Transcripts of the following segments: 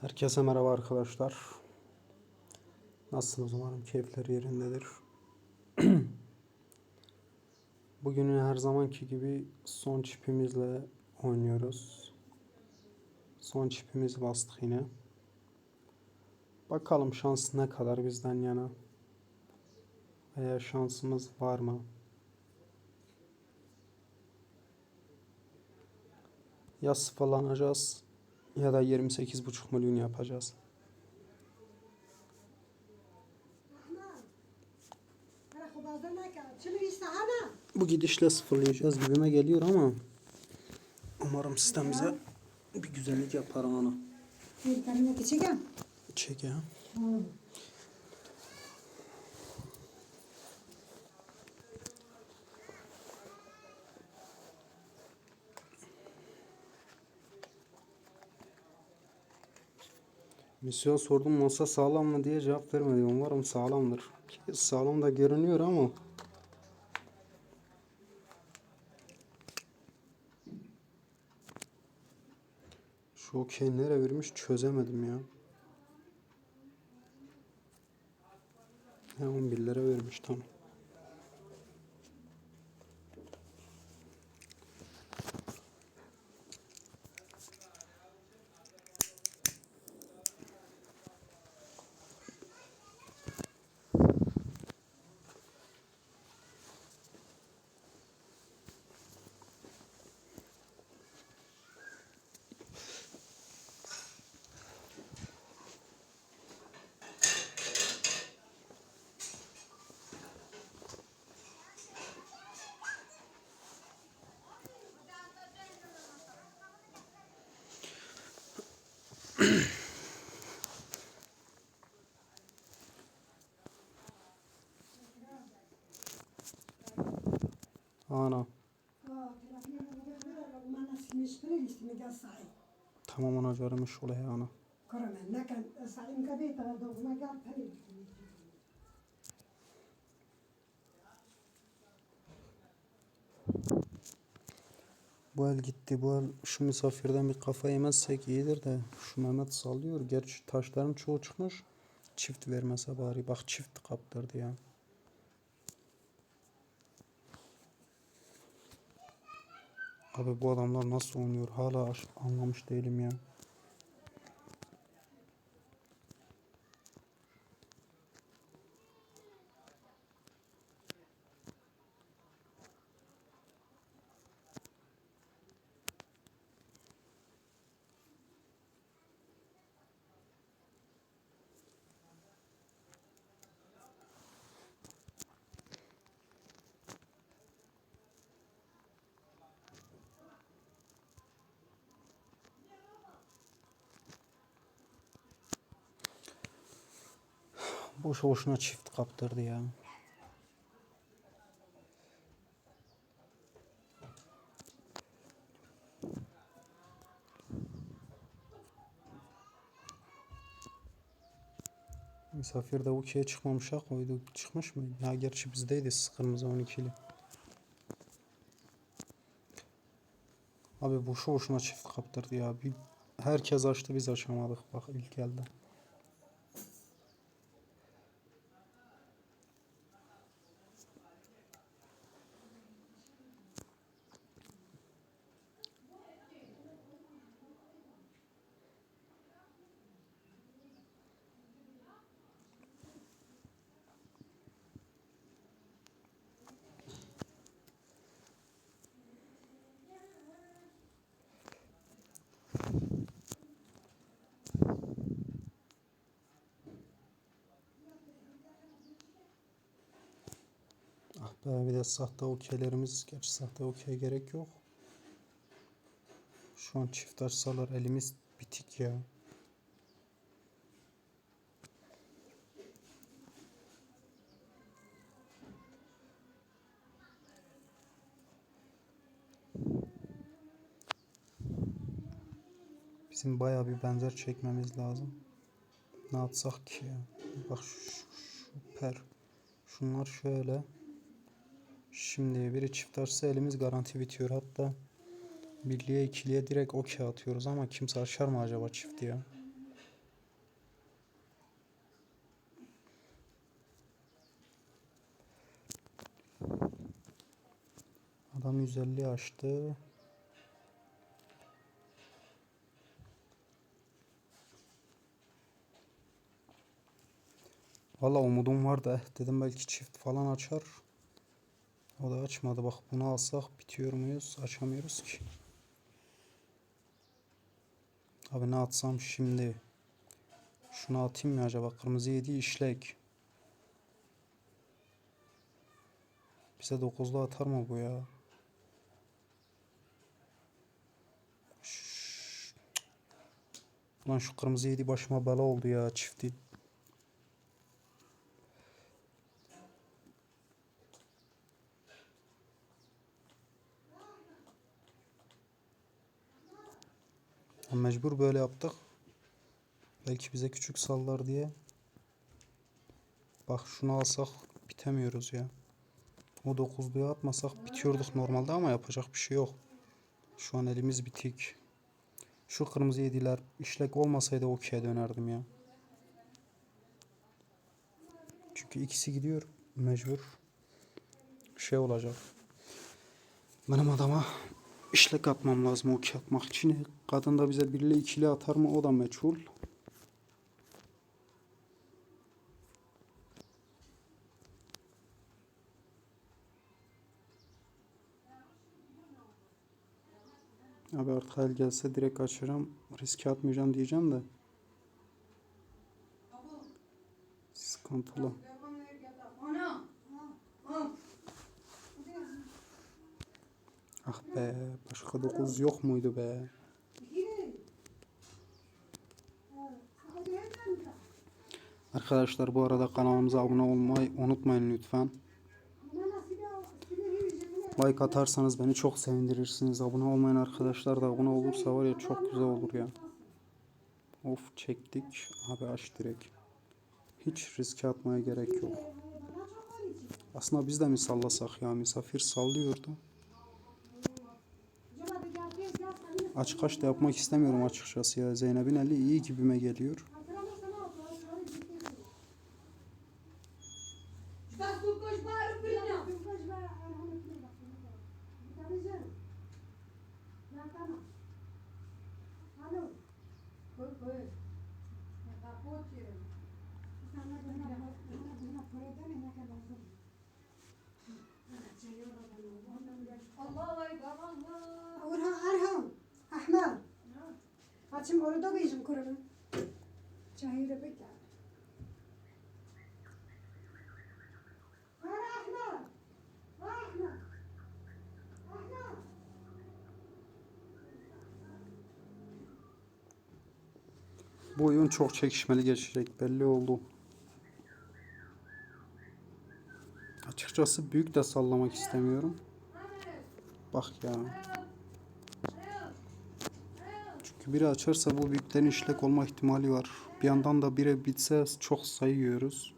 Herkese merhaba arkadaşlar. Nasılsınız umarım keyifler yerindedir. Bugün her zamanki gibi son çipimizle oynuyoruz. Son çipimizi bastık yine. Bakalım şans ne kadar bizden yana. Veya şansımız var mı? Ya sıfırlanacağız ya da 28,5 milyon yapacağız. Bu gidişle sıfırlayacağız gibime geliyor ama umarım sistem bize bir güzellik yapar ana. Çek ya. Misyon sordum masa sağlam mı diye cevap vermedi. Umarım sağlamdır. Sağlam da görünüyor ama şu okey nereye vermiş çözemedim ya. He 11 lira vermiş tamam. صحيح tamam ona vermiş olaya ana. كرما لكن صحيح مكبيت هذا ما قال Bu el gitti. Bu el şu misafirden bir kafa yemezsek iyidir de şu Mehmet sallıyor. Gerçi taşların çoğu çıkmış. Çift vermese bari. Bak çift kaptırdı ya. Abi bu adamlar nasıl oynuyor? Hala anlamış değilim ya. Boşu boşuna çift kaptırdı ya. Misafir de okey'e çıkmamış ha koydu. Çıkmış mı? Ya gerçi bizdeydi kırmızı 12'li. Abi boşu boşuna çift kaptırdı ya. Bir, herkes açtı biz açamadık bak ilk elde. Bir de sahte okeylerimiz. Gerçi sahte okey gerek yok. Şu an çift açsalar elimiz bitik ya. Bizim bayağı bir benzer çekmemiz lazım. Ne yapsak ki ya? Bak şu, şu, süper. Şunlar şöyle. Şimdi biri çift açsa elimiz garanti bitiyor. Hatta birliğe ikiliye direkt okey atıyoruz ama kimse açar mı acaba çift ya? Adam 150 açtı. Valla umudum vardı. Dedim belki çift falan açar. O da açmadı. Bak bunu alsak bitiyor muyuz? Açamıyoruz ki. Abi ne atsam şimdi? Şunu atayım mı acaba? Kırmızı yedi işlek. Bize dokuzlu atar mı bu ya? Şşş. Lan şu kırmızı yedi başıma bela oldu ya çifti. Mecbur böyle yaptık. Belki bize küçük sallar diye. Bak şunu alsak bitemiyoruz ya. O dokuzluya atmasak bitiyorduk normalde ama yapacak bir şey yok. Şu an elimiz bitik. Şu kırmızı yediler işlek olmasaydı okey'e dönerdim ya. Çünkü ikisi gidiyor mecbur. Şey olacak. Benim adama işlek atmam lazım okey atmak için. Kadın da bize birli ikili atar mı o da meçhul. Abi artık el gelse direkt açacağım. Riske atmayacağım diyeceğim de. Sıkıntılı. Ah be başka dokuz yok muydu be? Arkadaşlar bu arada kanalımıza abone olmayı unutmayın lütfen. Like atarsanız beni çok sevindirirsiniz. Abone olmayan arkadaşlar da abone olursa var ya çok güzel olur ya. Of çektik. Abi aç direkt. Hiç riske atmaya gerek yok. Aslında biz de mi sallasak ya? Misafir sallıyordu. Açık aç da yapmak istemiyorum açıkçası ya. Zeynep'in eli iyi gibime geliyor. Açım orada bizim kurulu. Cahil bekle. Bu oyun çok çekişmeli geçecek belli oldu. Açıkçası büyük de sallamak istemiyorum. Bak ya. Biri açarsa bu büyüklerin işlek olma ihtimali var. Bir yandan da bire bitse çok sayıyoruz.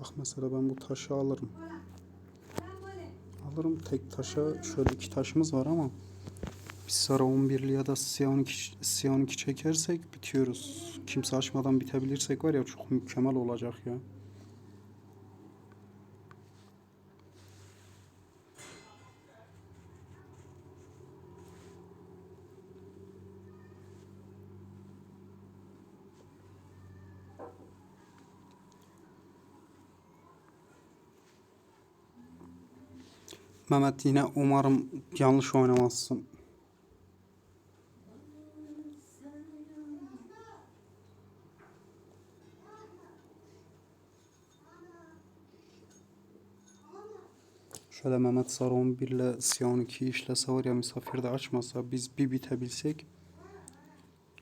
Bak mesela ben bu taşı alırım. Alırım tek taşa şöyle iki taşımız var ama biz Sara 11'li ya da Siyah 12, Siyah 12 çekersek bitiyoruz. Kimse açmadan bitebilirsek var ya çok mükemmel olacak ya. Mehmet yine umarım yanlış oynamazsın. Şöyle Mehmet Sarı 11 ile Siyah 12 işlese var ya misafir de açmasa biz bir bitebilsek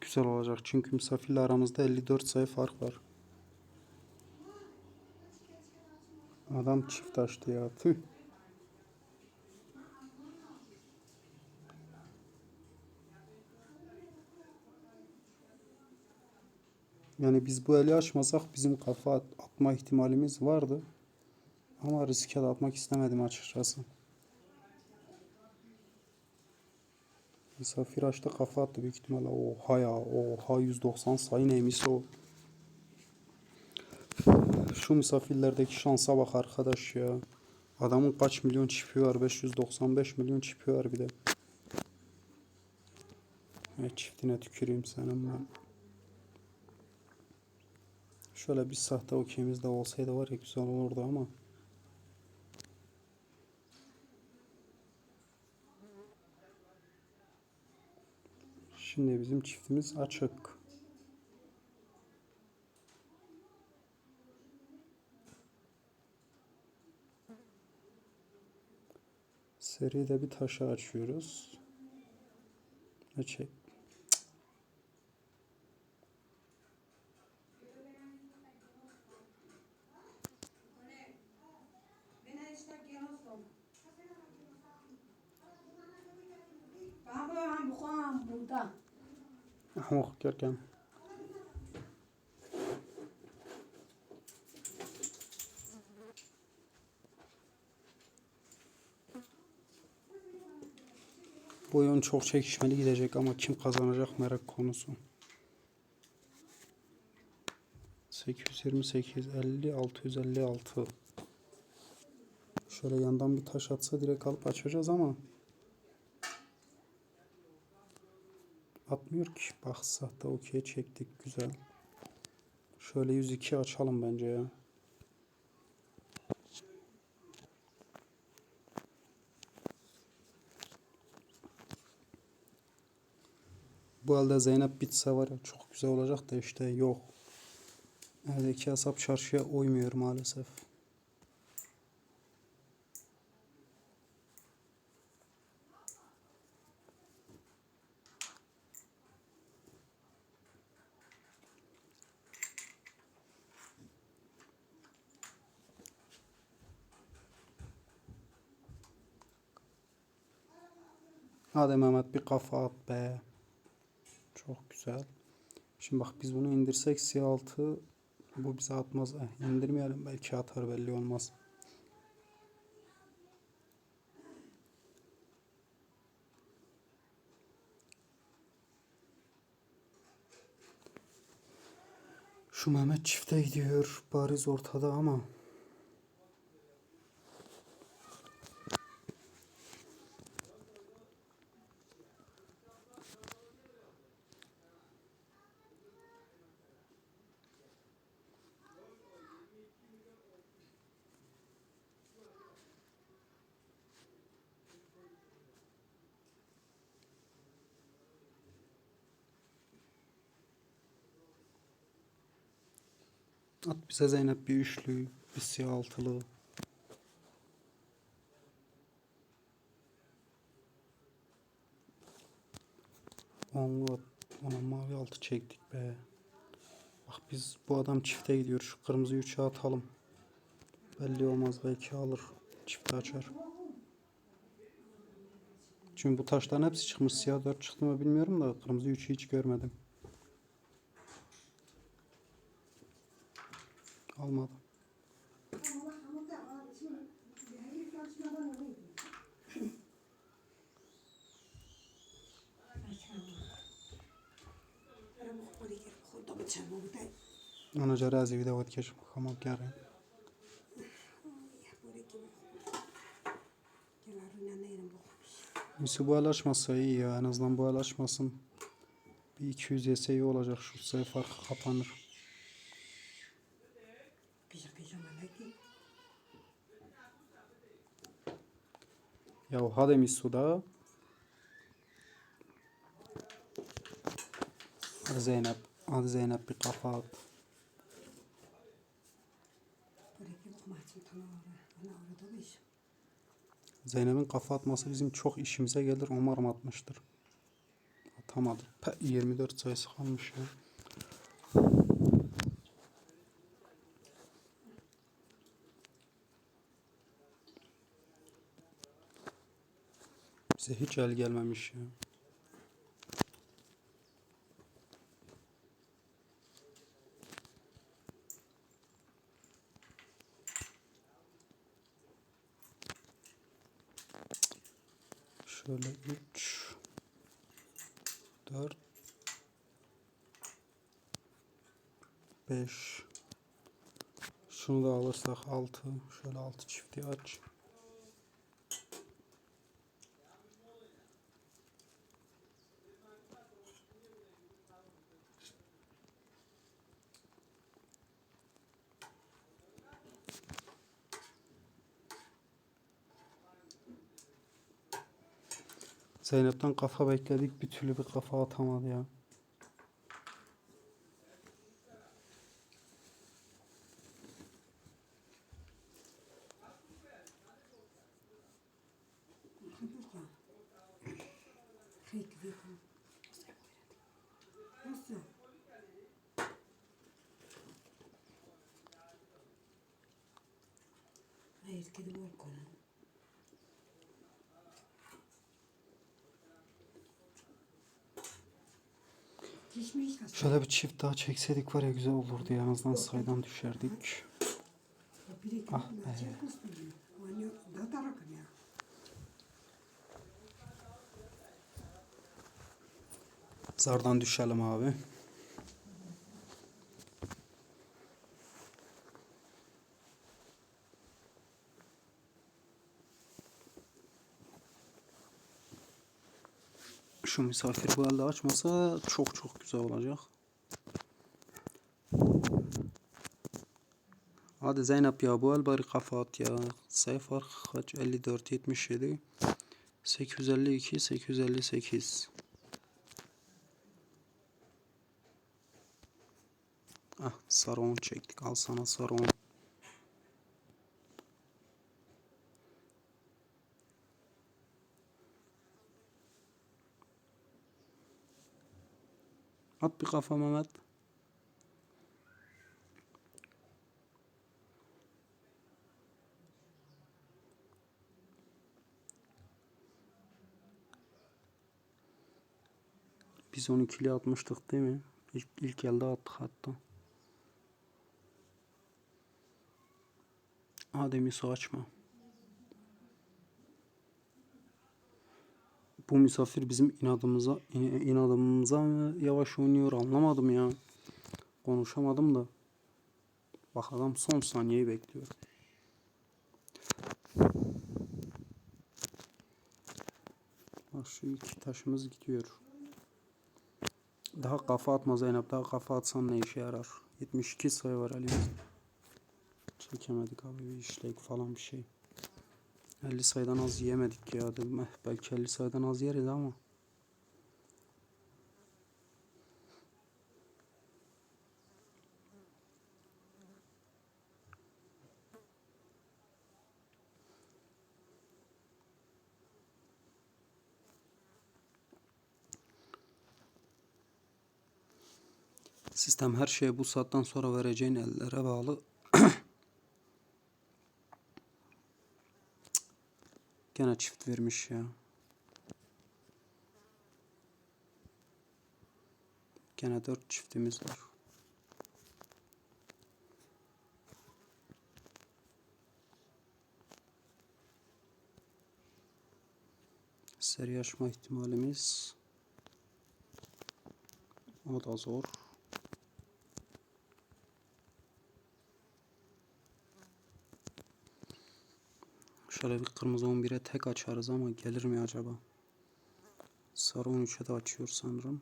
güzel olacak. Çünkü misafirle aramızda 54 sayı fark var. Adam çift açtı ya. Tüh. Yani biz bu eli açmasak bizim kafa at- atma ihtimalimiz vardı. Ama riske de atmak istemedim açıkçası. Misafir açtı kafa attı büyük ihtimalle. Oha ya. Oha 190 sayı neymiş o. Şu misafirlerdeki şansa bak arkadaş ya. Adamın kaç milyon çipi var? 595 milyon çipi var bir de. Evet çiftine tüküreyim senin ben. Şöyle bir sahte okeyimiz de olsaydı var ya güzel olurdu ama. Şimdi bizim çiftimiz açık. Seride bir taşı açıyoruz. Ne çek? Baba bu kan burada. Oh Görkem. Bu oyun çok çekişmeli gidecek ama kim kazanacak merak konusu. 828 50 656 Şöyle yandan bir taş atsa direkt alıp açacağız ama Atmıyor ki. Baksak da okey çektik. Güzel. Şöyle 102 açalım bence ya. Bu halde Zeynep bitse var ya çok güzel olacak da işte yok. Eldeki hesap çarşıya uymuyor maalesef. Hadi Mehmet bir kafa at be. Çok güzel. Şimdi bak biz bunu indirsek C6 bu bize atmaz. Eh, indirmeyelim belki atar belli olmaz. Şu Mehmet çifte gidiyor. Bariz ortada ama. At bize Zeynep bir üçlü, bir siyah altılı. Onlu at. Ona mavi altı çektik be. Bak biz bu adam çifte gidiyor. Şu kırmızı üçe atalım. Belli olmaz belki alır. Çifte açar. Çünkü bu taşların hepsi çıkmış. Siyah dört çıktı mı bilmiyorum da kırmızı üçü hiç görmedim. bakalım yarın. يحبوري كيف جلارنا نيرم بخبش Misi bu el açmasa iyi ya. En azından bu el açmasın. Bir 200 yese iyi olacak. Şu sayı farkı kapanır. Я вгадаю сюда. Zeynep, hadi Zeynep bir kafa at. Zeynep'in kafa atması bizim çok işimize gelir. Umarım atmıştır. Atamadı. Pe 24 sayısı kalmış ya. Size hiç el gelmemiş ya. Şöyle 3 4 5 Şunu da alırsak 6 Şöyle 6 çifti aç. Zeynep'ten kafa bekledik bir türlü bir kafa atamadı ya. Hayır, kedi var. Şöyle bir çift daha çekseydik var ya güzel olurdu ya. En azından sayıdan düşerdik. Ah be. ya. Zardan düşelim abi. Şu misafir bu elde açmasa çok güzel olacak. Hadi Zeynep ya bu el bari kafa at ya. Sayı fark kaç? 54, 77, 852, 858. Ah sarı on çektik. Al sana sarı. At bir kafa Mehmet. Biz 12'li atmıştık değil mi? İlk, ilk elde attık hatta. Adem'i su açma. Bu misafir bizim inadımıza in- inadımıza mı yavaş oynuyor anlamadım ya. Konuşamadım da. Bak adam son saniyeyi bekliyor. Bak şu iki taşımız gidiyor. Daha kafa atma Zeynep. Daha kafa atsan ne işe yarar? 72 sayı var elimizde. Çekemedik abi bir işlek falan bir şey. 50 sayıdan az yiyemedik ya dedim. Eh, belki 50 sayıdan az yeriz ama. Sistem her şeye bu saatten sonra vereceğin ellere bağlı. Gene çift vermiş ya. Gene dört çiftimiz var. Seri açma ihtimalimiz o da zor. Şöyle bir kırmızı 11'e tek açarız ama gelir mi acaba? Sarı 13'e de açıyor sanırım.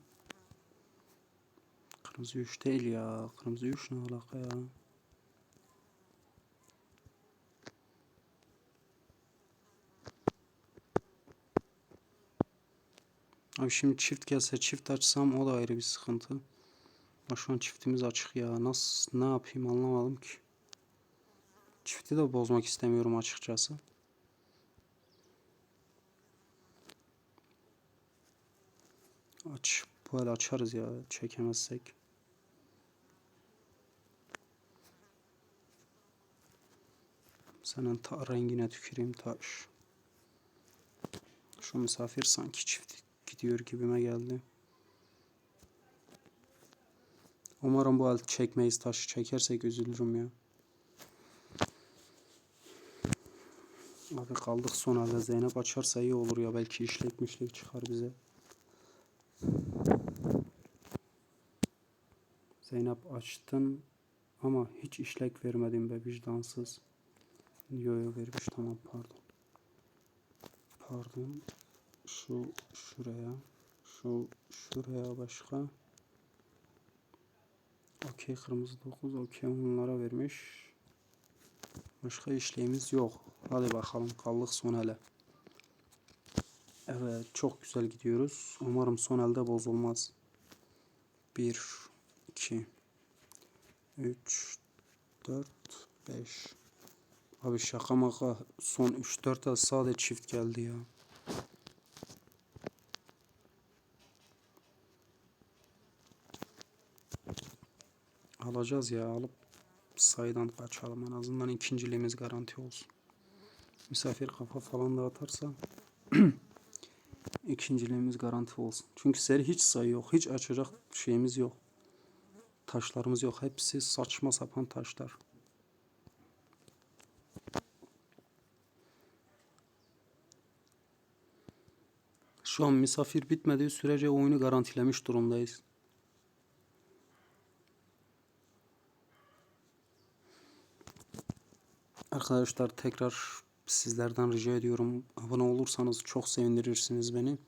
Kırmızı 3 değil ya. Kırmızı 3 ne alaka ya? Abi şimdi çift gelse çift açsam o da ayrı bir sıkıntı. Ama şu an çiftimiz açık ya. Nasıl ne yapayım anlamadım ki. Çifti de bozmak istemiyorum açıkçası. Aç. Böyle açarız ya çekemezsek. Senin ta rengine tüküreyim taş. Şu misafir sanki çift gidiyor gibime geldi. Umarım bu el çekmeyiz taşı çekersek üzülürüm ya. Abi kaldık son elde Zeynep açarsa iyi olur ya belki işlek mişlek çıkar bize. Zeynep açtın. Ama hiç işlek vermedim be vicdansız. Yo yo vermiş tamam pardon. Pardon. Şu şuraya. Şu şuraya başka. Okey kırmızı 9. Okey onlara vermiş. Başka işleyimiz yok. Hadi bakalım kaldık son ele. Evet çok güzel gidiyoruz. Umarım son elde bozulmaz. 1 2 3 4 5 Abi şaka maka son 3-4 el sadece çift geldi ya. Alacağız ya alıp sayıdan kaçalım en azından ikinciliğimiz garanti olsun. Misafir kafa falan da atarsa ikinciliğimiz garanti olsun. Çünkü seri hiç sayı yok. Hiç açacak şeyimiz yok. Taşlarımız yok. Hepsi saçma sapan taşlar. Şu an misafir bitmediği sürece oyunu garantilemiş durumdayız. Arkadaşlar tekrar sizlerden rica ediyorum. Abone olursanız çok sevindirirsiniz beni.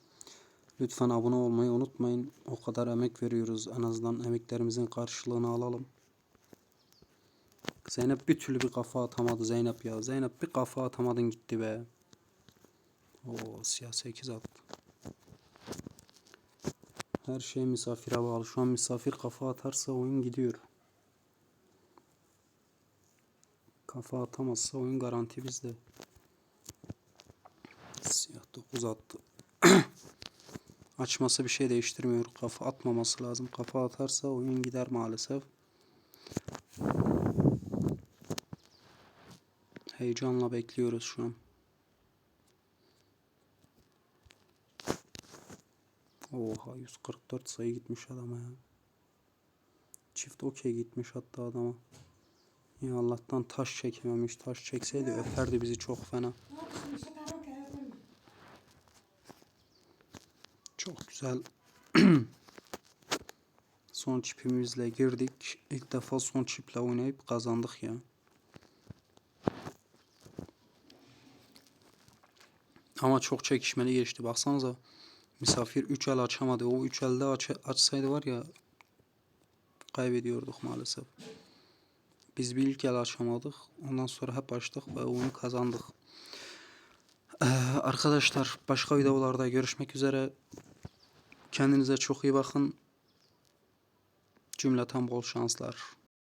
Lütfen abone olmayı unutmayın. O kadar emek veriyoruz. En azından emeklerimizin karşılığını alalım. Zeynep bir türlü bir kafa atamadı Zeynep ya. Zeynep bir kafa atamadın gitti be. Oo siyah 8 attı. Her şey misafire bağlı. Şu an misafir kafa atarsa oyun gidiyor. Kafa atamazsa oyun garanti bizde. Siyah 9 attı. Açması bir şey değiştirmiyor. Kafa atmaması lazım. Kafa atarsa oyun gider maalesef. Heyecanla bekliyoruz şu an. Oha 144 sayı gitmiş adama ya. Çift okey gitmiş hatta adama. Ya Allah'tan taş çekememiş. Taş çekseydi öperdi bizi çok fena. Çok güzel. son çipimizle girdik. İlk defa son çiple oynayıp kazandık ya. Ama çok çekişmeli geçti. Baksanıza. Misafir 3 el açamadı. O 3 elde aç açsaydı var ya kaybediyorduk maalesef. Biz bir ilk el açamadık. Ondan sonra hep açtık ve oyunu kazandık. Ee, arkadaşlar başka videolarda görüşmek üzere. Kendinize çok iyi bakın. Cümleten bol şanslar.